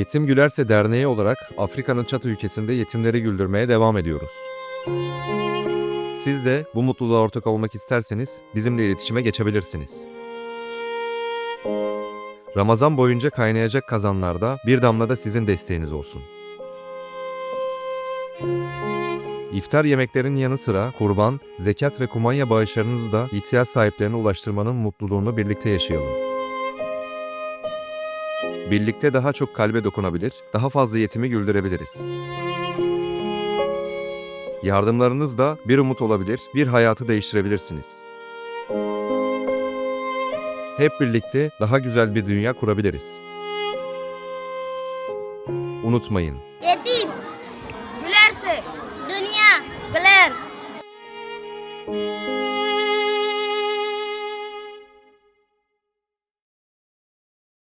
Yetim Gülerse Derneği olarak Afrika'nın Çat ülkesinde yetimleri güldürmeye devam ediyoruz. Siz de bu mutluluğa ortak olmak isterseniz bizimle iletişime geçebilirsiniz. Ramazan boyunca kaynayacak kazanlarda bir damla da sizin desteğiniz olsun. İftar yemeklerinin yanı sıra kurban, zekat ve kumanya bağışlarınızı da ihtiyaç sahiplerine ulaştırmanın mutluluğunu birlikte yaşayalım. Birlikte daha çok kalbe dokunabilir, daha fazla yetimi güldürebiliriz. Yardımlarınız da bir umut olabilir, bir hayatı değiştirebilirsiniz. Hep birlikte daha güzel bir dünya kurabiliriz. Unutmayın,